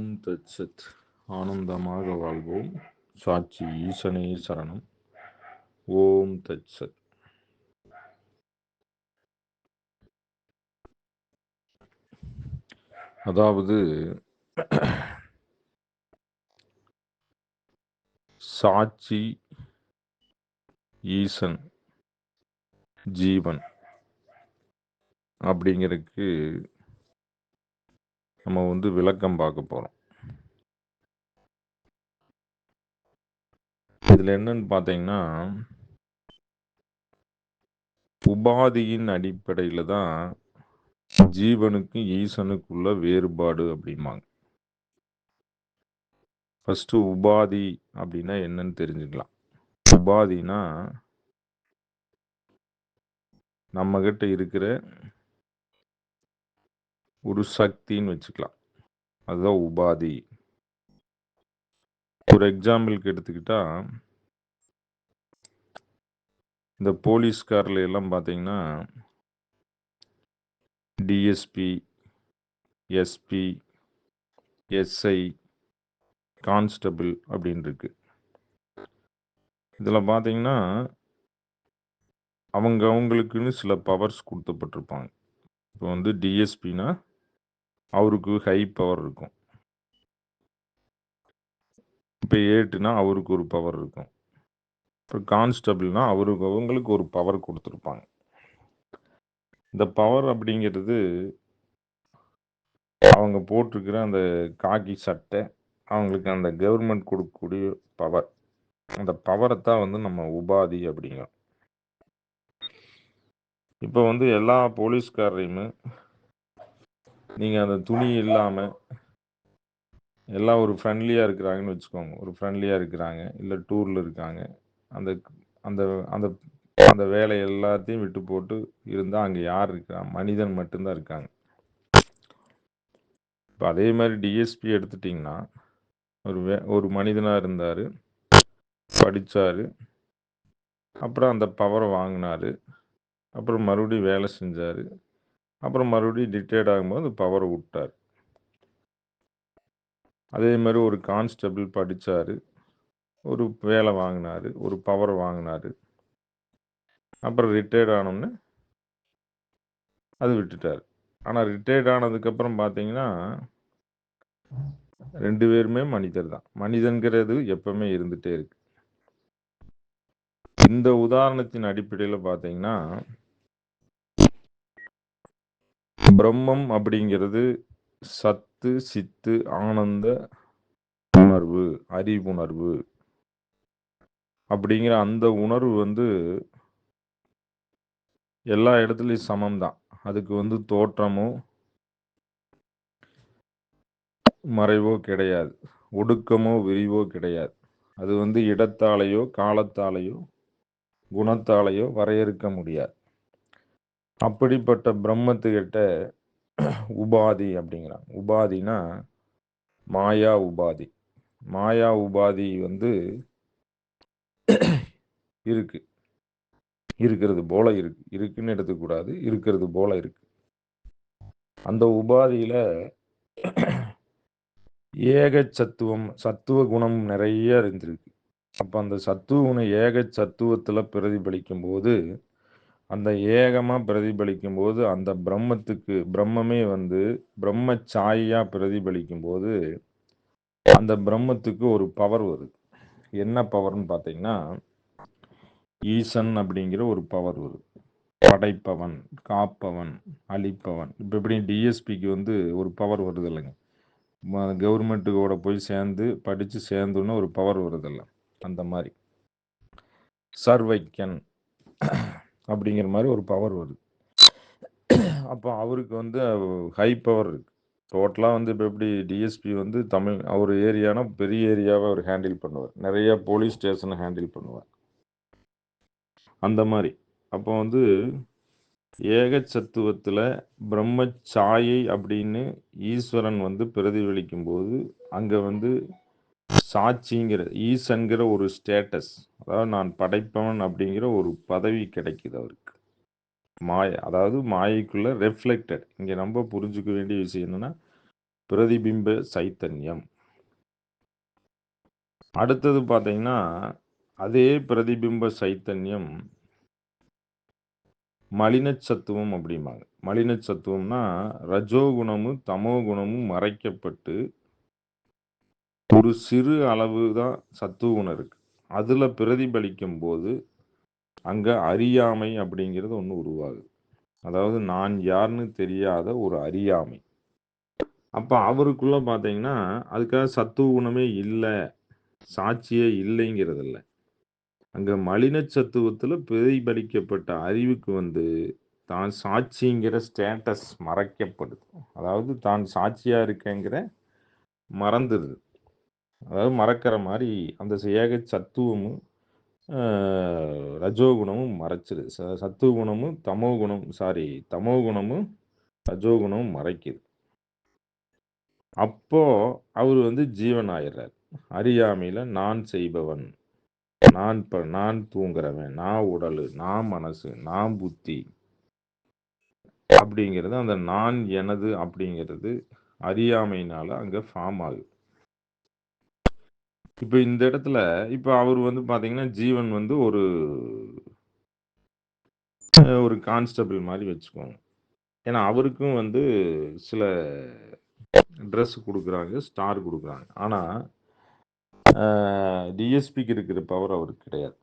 ஓம் தத்சத் ஆனந்தமாக வாழ்வோம். சாட்சி ஈசனே சரணம். ஓம் தத்சத் அதாவது சாட்சி ஈசன் ஜீவன் அப்படிங்கிறதுக்கு நம்ம வந்து விளக்கம் பார்க்க போகிறோம் இதில் என்னன்னு பார்த்தீங்கன்னா உபாதியின் அடிப்படையில் தான் ஜீவனுக்கும் ஈசனுக்குள்ள வேறுபாடு அப்படிம்பாங்க. ஃபஸ்ட்டு உபாதி அப்படின்னா என்னன்னு தெரிஞ்சுக்கலாம். உபாதினா நம்மக்கிட்ட இருக்கிற ஒரு சக்தின்னு வச்சுக்கலாம். அதுதான் உபாதி. ஒரு எக்ஸாம்பிளுக்கு எடுத்துக்கிட்டா இந்த போலீஸ்காரில் எல்லாம் பார்த்தீங்கன்னா டிஎஸ்பி எஸ்பி எஸ்ஐ கான்ஸ்டபிள் அப்படின்னு இருக்கு. இதில் பார்த்தீங்கன்னா அவங்க அவங்களுக்குன்னு சில பவர்ஸ் கொடுத்தப்பட்டிருப்பாங்க இப்போ வந்து டிஎஸ்பினா அவருக்கு ஹை பவர் இருக்கும். இப்போ ஏட்டுனா அவருக்கு ஒரு பவர் இருக்கும். இப்போ கான்ஸ்டபிள்னா அவருக்கு அவங்களுக்கு ஒரு பவர் கொடுத்துருப்பாங்க. இந்த பவர் அப்படிங்கிறது அவங்க போட்டிருக்கிற அந்த காக்கி சட்டை அவங்களுக்கு அந்த கவர்மெண்ட் கொடுக்கக்கூடிய பவர் அந்த பவரை தான் வந்து நம்ம உபாதி அப்படிங்கிறோம். இப்போ வந்து எல்லா போலீஸ்காரையுமே நீங்கள் அந்த துணி இல்லாமல் எல்லாம் ஒரு ஃப்ரெண்ட்லியாக இருக்கிறாங்கன்னு வச்சுக்கோங்க. ஒரு ஃப்ரெண்ட்லியாக இருக்கிறாங்க. இல்லை டூரில் இருக்காங்க. அந்த அந்த அந்த அந்த வேலை எல்லாத்தையும் விட்டு போட்டு இருந்தால் அங்கே யார் இருக்கா? மனிதன் மட்டும்தான் இருக்காங்க. இப்போ அதே மாதிரி டிஎஸ்பி எடுத்துட்டிங்கன்னா ஒரு வே ஒரு மனிதனாக இருந்தார் படித்தார் அப்புறம் அந்த பவரை வாங்கினார் அப்புறம் மறுபடியும் வேலை செஞ்சார் அப்புறம் மறுபடியும் ரிட்டையர்ட் ஆகும்போது பவரை விட்டார். அதே மாதிரி ஒரு கான்ஸ்டபிள் படித்தார் ஒரு வேலை வாங்கினார் ஒரு பவர் வாங்கினார். அப்புறம் ரிட்டையர்ட் ஆனோன்னு அது விட்டுட்டார். ஆனால் ரிட்டையர்ட் ஆனதுக்கப்புறம் பார்த்தீங்கன்னா ரெண்டு பேருமே மனிதர் தான். மனிதன்கிறது எப்பவுமே இருந்துகிட்டே இருக்கு. இந்த உதாரணத்தின் அடிப்படையில் பார்த்தீங்கன்னா பிரம்மம் அப்படிங்கிறது சத்து சித்து ஆனந்த உணர்வு அறிவுணர்வு அப்படிங்கிற அந்த உணர்வு வந்து எல்லா இடத்துலையும் சமம் தான் அதுக்கு வந்து தோற்றமோ மறைவோ கிடையாது. ஒடுக்கமோ விரிவோ கிடையாது. அது வந்து இடத்தாலேயோ காலத்தாலேயோ குணத்தாலேயோ வரையறுக்க முடியாது. அப்படிப்பட்ட பிரம்மத்துக்கிட்ட உபாதி அப்படிங்கிறாங்க. உபாதினா மாயா உபாதி. மாயா உபாதி வந்து இருக்கு. இருக்கிறது போல இருக்கு. இருக்குன்னு எடுத்துக்கூடாது. இருக்கிறது போல இருக்கு. அந்த உபாதியில ஏக சத்துவம் சத்துவ குணம் நிறைய இருந்திருக்கு. அப்ப அந்த சத்துவ குணம் ஏக சத்துவத்துல பிரதிபலிக்கும் போது அந்த ஏகமாக பிரதிபலிக்கும் போது அந்த பிரம்மத்துக்கு பிரம்மமே வந்து பிரம்ம சாயா பிரதிபலிக்கும் போது அந்த பிரம்மத்துக்கு ஒரு பவர் வருது. என்ன பவர்னு பார்த்தீங்கன்னா ஈசன் அப்படிங்கிற ஒரு பவர் வருது. படைப்பவன் காப்பவன் அழிப்பவன். இப்போ எப்படி டிஎஸ்பிக்கு வந்து ஒரு பவர் வருது இல்லைங்க கவர்மெண்ட்டுக்கோட போய் சேர்ந்து படித்து சேர்ந்துன்னு ஒரு பவர் வருதில்ல. அந்த மாதிரி. சர்வைக்கன். அப்படிங்கிற மாதிரி ஒரு பவர் வருது. அப்போ அவருக்கு வந்து ஹை பவர் இருக்கு. டோட்டலாக வந்து இப்போ எப்படி டிஎஸ்பி வந்து தமிழ் அவர் ஏரியானா பெரிய ஏரியாவை அவர் ஹேண்டில் பண்ணுவார். நிறைய போலீஸ் ஸ்டேஷனை ஹேண்டில் பண்ணுவார். அந்த மாதிரி. அப்போ வந்து ஏகச்சத்துவத்தில் பிரம்மச்சாயை அப்படின்னு ஈஸ்வரன் வந்து பிரதிபலிக்கும் போது அங்கே வந்து சாட்சிங்கிற ஈசன்கிற ஒரு ஸ்டேட்டஸ் அதாவது நான் படைப்பவன் அப்படிங்கிற ஒரு பதவி கிடைக்குது அவருக்கு. மாய அதாவது மாயைக்குள்ள ரெஃப்ளெக்டட் இங்கே ரொம்ப புரிஞ்சுக்க வேண்டிய விஷயம் என்னன்னா பிரதிபிம்ப சைத்தன்யம். அடுத்தது பார்த்தீங்கன்னா அதே பிரதிபிம்ப சைத்தன்யம் மலினச்சத்துவம் அப்படிம்பாங்க. மலினச்சத்துவம்னா ரஜோகுணமும் தமோ குணமும் மறைக்கப்பட்டு ஒரு சிறு அளவு தான் சத்துவ குணம் அதில் பிரதிபலிக்கும் போது அங்கே அறியாமை அப்படிங்கிறது ஒன்று உருவாகுது. அதாவது நான் யாருன்னு தெரியாத ஒரு அறியாமை. அப்போ அவருக்குள்ளே பார்த்தீங்கன்னா அதுக்காக சத்துவ குணமே இல்லை சாட்சியே இல்லைங்கிறது இல்லை. அங்கே மலின சத்துவத்தில் பிரதிபலிக்கப்பட்ட அறிவுக்கு வந்து தான் சாட்சிங்கிற ஸ்டேட்டஸ் மறைக்கப்படுது. அதாவது தான் சாட்சியாக இருக்கேங்கிற மறந்துடுது. அதாவது மறக்கிற மாதிரி அந்த ஏக சத்துவமும் ரஜோகுணமும் மறைச்சிரு ச சத்துவ குணமும் தமோ குணம் சாரி தமோ குணமும் ரஜோகுணமும் மறைக்குது. அப்போ அவர் வந்து ஜீவன் ஆயிடுறார் அறியாமையில் நான் செய்பவன் நான் ப நான் தூங்குறவன் நான் உடல் நான் மனசு நான் புத்தி அப்படிங்கிறது அந்த நான் எனது அப்படிங்கிறது அறியாமையினால அங்கே ஃபார்ம் ஆகுது. இப்போ இந்த இடத்துல இப்போ அவர் வந்து பாத்தீங்கன்னா ஜீவன் வந்து ஒரு ஒரு கான்ஸ்டபிள் மாதிரி வச்சுக்கோங்க. ஏன்னா அவருக்கும் வந்து சில ட்ரெஸ் கொடுக்குறாங்க ஸ்டார் கொடுக்குறாங்க. ஆனால் டிஎஸ்பிக்கு இருக்கிற பவர் அவருக்கு கிடையாது.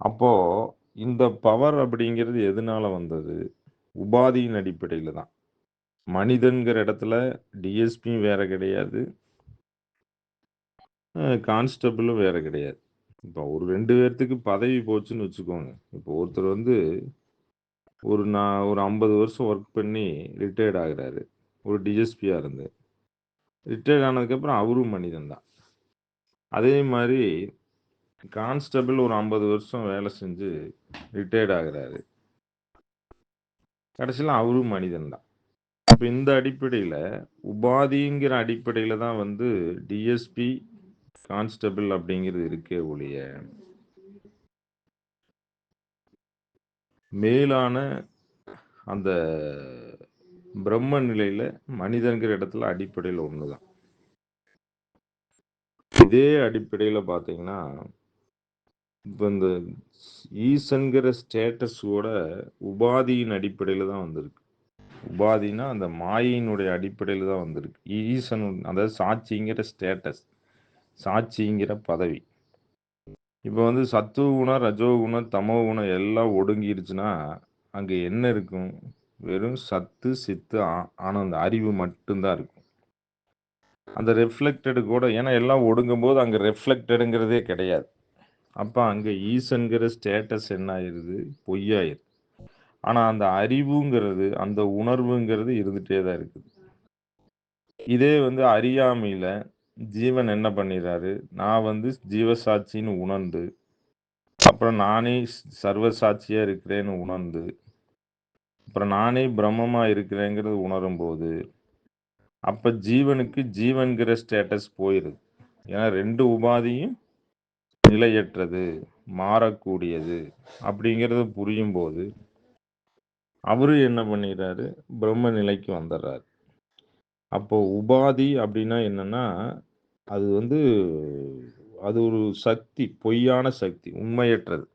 அப்போது இந்த பவர் அப்படிங்கிறது எதனால வந்தது? உபாதியின் அடிப்படையில் தான். மனிதன்கிற இடத்துல டிஎஸ்பியும் வேற கிடையாது. கான்ஸ்டபிளும் வேற கிடையாது. இப்போ ஒரு ரெண்டு பேர்த்துக்கு பதவி போச்சுன்னு வச்சுக்கோங்க. இப்போ ஒருத்தர் வந்து ஒரு நான் ஒரு ஐம்பது வருஷம் ஒர்க் பண்ணி ரிட்டையர்ட் ஆகுறாரு. ஒரு டிஎஸ்பியாக இருந்து. ரிட்டையர்ட் ஆனதுக்கப்புறம் அவரும் மனிதன் தான். அதே மாதிரி கான்ஸ்டபிள் ஒரு ஐம்பது வருஷம் வேலை செஞ்சு ரிட்டையர்ட் ஆகுறாரு. கடைசியில் அவரும் மனிதன் தான். இப்போ இந்த அடிப்படையில் உபாதிங்கிற அடிப்படையில் தான் வந்து டிஎஸ்பி கான்ஸ்டபிள் அப்படிங்கிறது இருக்கே ஒழிய மேலான அந்த பிரம்ம நிலையில மனிதன்கிற இடத்துல அடிப்படையில் ஒண்ணுதான். இதே அடிப்படையில பார்த்தீங்கன்னா இப்போ இந்த ஈசன்கிற ஸ்டேட்டஸோட உபாதியின் அடிப்படையில தான் வந்திருக்கு. உபாதினா அந்த மாயினுடைய அடிப்படையில் தான் வந்திருக்கு. ஈசன் அதாவது சாட்சிங்கிற ஸ்டேட்டஸ் சாட்சிங்கிற பதவி. இப்போ வந்து சத்துவ குணம் ரஜோ குணம் தமோ குணம் எல்லாம் ஒடுங்கிருச்சுன்னா அங்கே என்ன இருக்கும்? வெறும் சத்து சித்து ஆனந்த அறிவு மட்டும்தான் இருக்கும். அந்த ரெஃப்ளெக்டடு கூட ஏன்னா எல்லாம் ஒடுங்கும் போது அங்கே ரெஃப்ளெக்டடுங்கிறதே கிடையாது. அப்போ அங்கே ஈசன்கிற ஸ்டேட்டஸ் என்ன ஆயிடுது பொய்யாயிருது ஆனால் அந்த அறிவுங்கிறது அந்த உணர்வுங்கிறது இருந்துகிட்டே தான் இருக்குது. இதே வந்து அறியாமையில் ஜீவன் என்ன பண்ணிடுறாரு நான் வந்து ஜீவசாட்சின்னு உணர்ந்து அப்புறம் நானே சர்வசாட்சியாக இருக்கிறேன்னு உணர்ந்து அப்புறம் நானே பிரம்மமாக இருக்கிறேங்கிறது உணரும்போது அப்போ ஜீவனுக்கு ஜீவன்கிற ஸ்டேட்டஸ் போயிடுது ஏன்னா ரெண்டு உபாதியும் நிலையற்றது மாறக்கூடியது அப்படிங்கிறது புரியும் போது அவரு என்ன பண்ணிடுறாரு பிரம்ம நிலைக்கு வந்துடுறாரு அப்போ உபாதி அப்படின்னா என்னன்னா அது வந்து அது ஒரு சக்தி பொய்யான சக்தி உண்மையற்றது.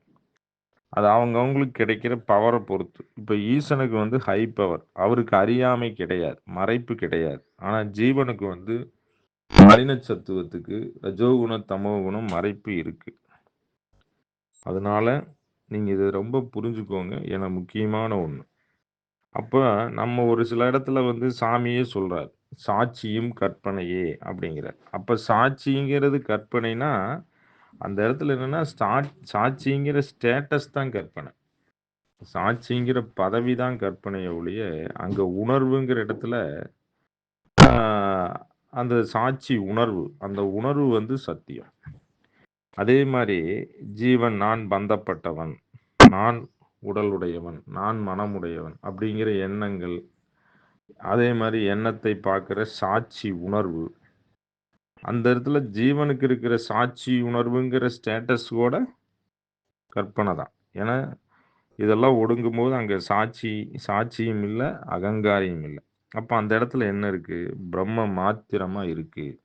அது அவங்க அவங்களுக்கு கிடைக்கிற பவரை பொறுத்து. இப்போ ஈசனுக்கு வந்து ஹை பவர் அவருக்கு அறியாமை கிடையாது மறைப்பு கிடையாது. ஆனால் ஜீவனுக்கு வந்து மலின சத்துவத்துக்கு ரஜோகுண தமோ குணம் மறைப்பு இருக்கு. அதனால நீங்கள் இதை ரொம்ப புரிஞ்சுக்கோங்க. என முக்கியமான ஒன்று அப்போ நம்ம ஒரு சில இடத்துல வந்து சாமியே சொல்கிறார் சாட்சியும் கற்பனையே அப்படிங்கிற அப்ப சாட்சிங்கிறது கற்பனைனா அந்த இடத்துல என்னன்னா ஸ்டார்ட் சாட்சிங்கிற ஸ்டேட்டஸ் தான் கற்பனை. சாட்சிங்கிற பதவி தான் கற்பனையை ஒழிய அங்க உணர்வுங்கிற இடத்துல அந்த சாட்சி உணர்வு அந்த உணர்வு வந்து சத்தியம். அதே மாதிரி ஜீவன் நான் பந்தப்பட்டவன். நான் உடலுடையவன். நான் மனமுடையவன். அப்படிங்கிற எண்ணங்கள் அதே மாதிரி எண்ணத்தை பார்க்குற சாட்சி உணர்வு. அந்த இடத்துல ஜீவனுக்கு இருக்கிற சாட்சி உணர்வுங்கிற ஸ்டேட்டஸ் கூட கற்பனை தான். ஏன்னா இதெல்லாம் ஒடுங்கும் போது அங்கே சாட்சி சாட்சியும் இல்லை அகங்காரியும் இல்லை. அப்போ அந்த இடத்துல என்ன இருக்குது பிரம்ம மாத்திரமாக இருக்குது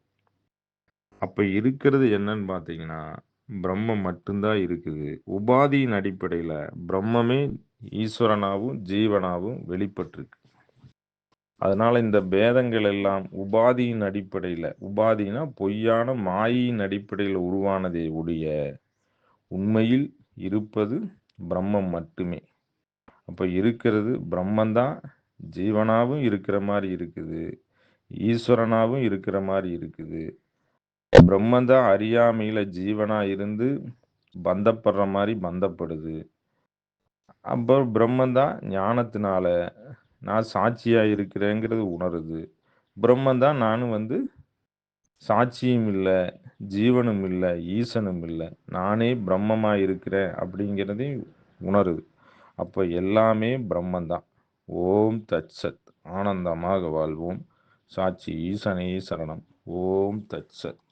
அப்போ இருக்கிறது என்னன்னு பார்த்தீங்கன்னா, பிரம்மம் மட்டும்தான் இருக்குது. உபாதியின் அடிப்படையில் பிரம்மமே ஈஸ்வரனாகவும் ஜீவனாகவும் வெளிப்பட்டிருக்கு. அதனால இந்த பேதங்கள் எல்லாம் உபாதியின் அடிப்படையில் உபாதினா பொய்யான மாயின் அடிப்படையில் உருவானதே உடைய உண்மையில் இருப்பது பிரம்மம் மட்டுமே. அப்போ இருக்கிறது பிரம்மந்தான் ஜீவனாகவும் ஜீவனாவும் இருக்கிற மாதிரி இருக்குது. ஈஸ்வரனாவும் இருக்கிற மாதிரி இருக்குது. பிரம்மந்தான் அறியாமையில் அறியாமையில ஜீவனா இருந்து பந்தப்படுற மாதிரி பந்தப்படுது. அப்புறம் பிரம்மந்தான் ஞானத்தினால நான் சாட்சியாக இருக்கிறேங்கிறது உணருது. பிரம்மன் தான் நானும் வந்து சாட்சியும் இல்லை ஜீவனும் இல்லை ஈசனும் இல்லை நானே பிரம்மமாக இருக்கிறேன் அப்படிங்கிறதையும் உணருது. அப்போ எல்லாமே பிரம்மன் தான். ஓம் தத்சத். ஆனந்தமாக வாழ்வோம். சாட்சி ஈசனே சரணம். ஓம் தத்சத்.